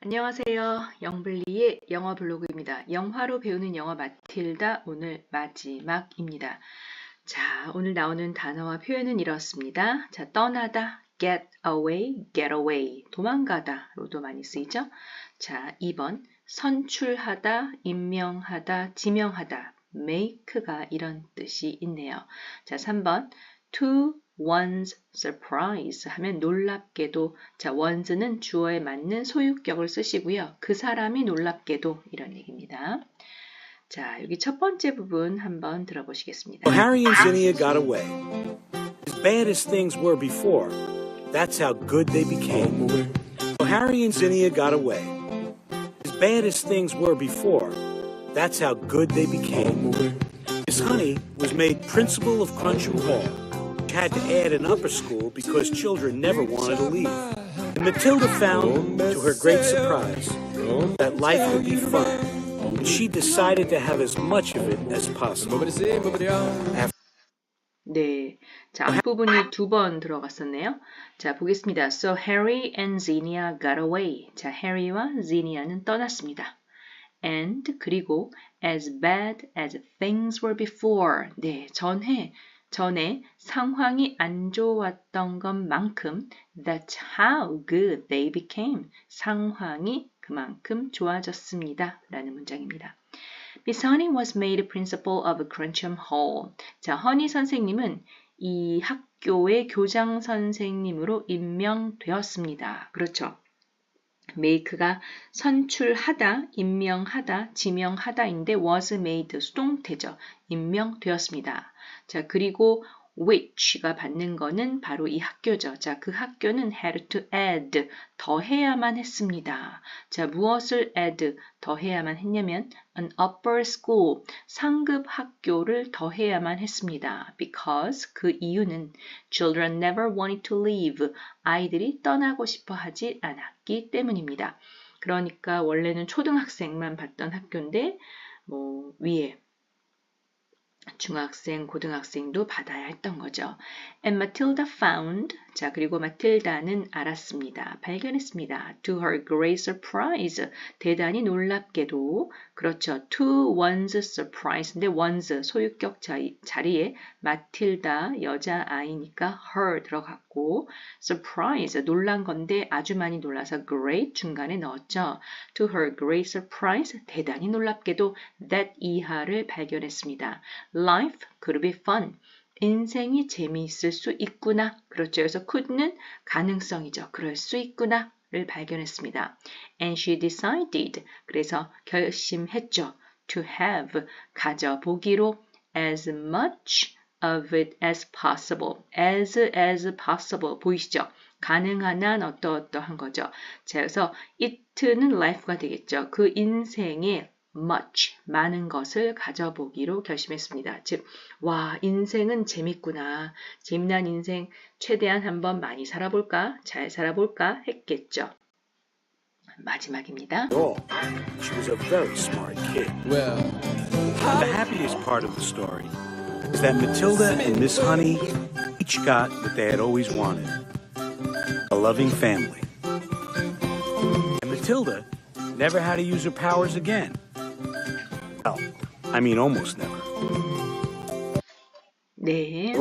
안녕하세요. 영블리의 영어 블로그입니다. 영화로 배우는 영어 마틸다 오늘 마지막입니다. 자, 오늘 나오는 단어와 표현은 이렇습니다. 자, 떠나다, get away, get away, 도망가다로도 많이 쓰이죠. 자, 2번 선출하다, 임명하다, 지명하다, make가 이런 뜻이 있네요. 자, 3번 to one's surprise 하면 놀랍게도 자 one's는 주어에 맞는 소유격을 쓰시고요. 그 사람이 놀랍게도 이런 얘기입니다. 자 여기 첫 번째 부분 한번 들어보시겠습니다. Harry and Zinnia got away. As bad as things were before, that's how good they became. Harry and Zinnia got away. As bad as things were before, that's how good they became. Miss Honey was made principal of Cruncham Hall. She had to add an upper school because children never wanted to leave. And Matilda found, to her great surprise, that life would be fun. And she decided to have as much of it as possible. 네. 자, 앞부분이 두 번 들어갔었네요. 자, 보겠습니다. So Harry and Zinnia got away. 자, Harry와 Zinnia는 떠났습니다. And 그리고 as bad as things were before. 네, 전에 전에 상황이 안 좋았던 것만큼 that's how good they became. 상황이 그만큼 좋아졌습니다. 라는 문장입니다. Miss Honey was made principal of Cruncham Hall. 자, 허니 선생님은 이 학교의 교장 선생님으로 임명되었습니다. 그렇죠. Make가 선출하다, 임명하다, 지명하다인데 was made 수동태죠. 임명되었습니다. 자, 그리고 which가 받는 거는 바로 이 학교죠. 자, 그 학교는 had to add, 더해야만 했습니다. 자, 무엇을 add, 더해야만 했냐면 an upper school, 상급 학교를 더해야만 했습니다. because 그 이유는 children never wanted to leave, 아이들이 떠나고 싶어 하지 않았기 때문입니다. 그러니까 원래는 초등학생만 받던 학교인데 뭐 위에 중학생, 고등학생도 받아야 했던 거죠. And Matilda found, 자 그리고 마틸다는 알았습니다. 발견했습니다. To her great surprise, 대단히 놀랍게도 그렇죠. To one's surprise인데 one's 소유격 자리, 자리에 마틸다 여자아이니까 her 들어갔고 surprise 놀란 건데 아주 많이 놀라서 great 중간에 넣었죠. To her great surprise, 대단히 놀랍게도 that 이하를 발견했습니다. Life could be fun. 인생이 재미있을 수 있구나. 그렇죠. 그래서 could는 가능성이죠. 그럴 수 있구나. 를 발견했습니다. And she decided. 그래서 결심했죠. To have. 가져보기로 as much of it as possible. as as possible. 보이시죠? 가능한 한 어떠어떠한 거죠. 자, 그래서 it는 life가 되겠죠. 그 인생에 much, 많은 것을 가져보기로 결심했습니다. 즉, 와, 인생은 재밌구나. 재미난 인생 최대한 한번 많이 살아볼까? 잘 살아볼까? 했겠죠. 마지막입니다. all, she was a very smart kid. Well, The happiest part of the story is that Matilda and Miss Honey each got what they had always wanted a loving family. And Matilda never had to use her powers again. I mean, almost never. 네.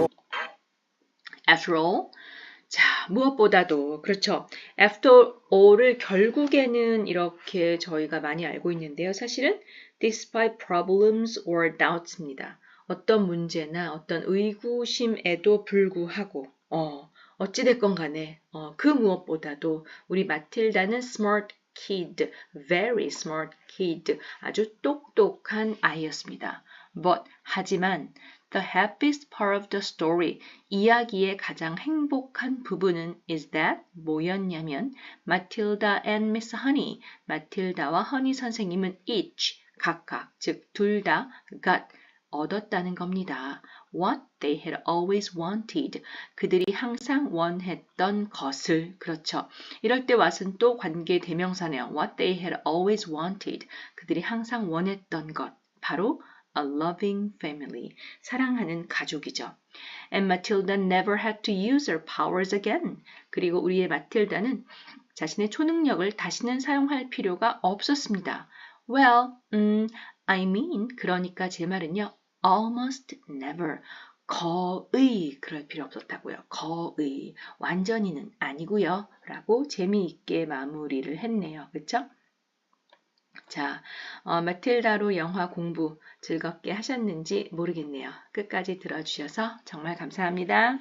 After all, 자, 무엇보다도, 그렇죠. After all을 결국에는 이렇게 저희가 많이 알고 있는데요. 사실은 despite problems or doubts입니다. 어떤 문제나 어떤 의구심에도 불구하고, 어, 어찌됐건 간에, 어, 그 무엇보다도 우리 마틸다는 smart kid, very smart kid, 아주 똑똑한 아이였습니다. But, 하지만, The happiest part of the story, 이야기의 가장 행복한 부분은 is that 뭐였냐면 Matilda and Miss Honey, 마틸다와 허니 선생님은 each, 각각, 즉 둘 다 got, 얻었다는 겁니다. What they had always wanted, 그들이 항상 원했던 것을, 그렇죠. 이럴 때 왓은 또 관계 대명사네요. What they had always wanted, 그들이 항상 원했던 것, 바로 a loving family, 사랑하는 가족이죠. And Matilda never had to use her powers again. 그리고 우리의 마틸다는 자신의 초능력을 다시는 사용할 필요가 없었습니다. Well, 음, I mean, 그러니까 제 말은요. almost never. 거의 그럴 필요 없었다고요. 거의. 완전히는 아니고요. 라고 재미있게 마무리를 했네요. 그쵸? 자, 어, 마틸다로 영화 공부 즐겁게 하셨는지 모르겠네요. 끝까지 들어주셔서 정말 감사합니다.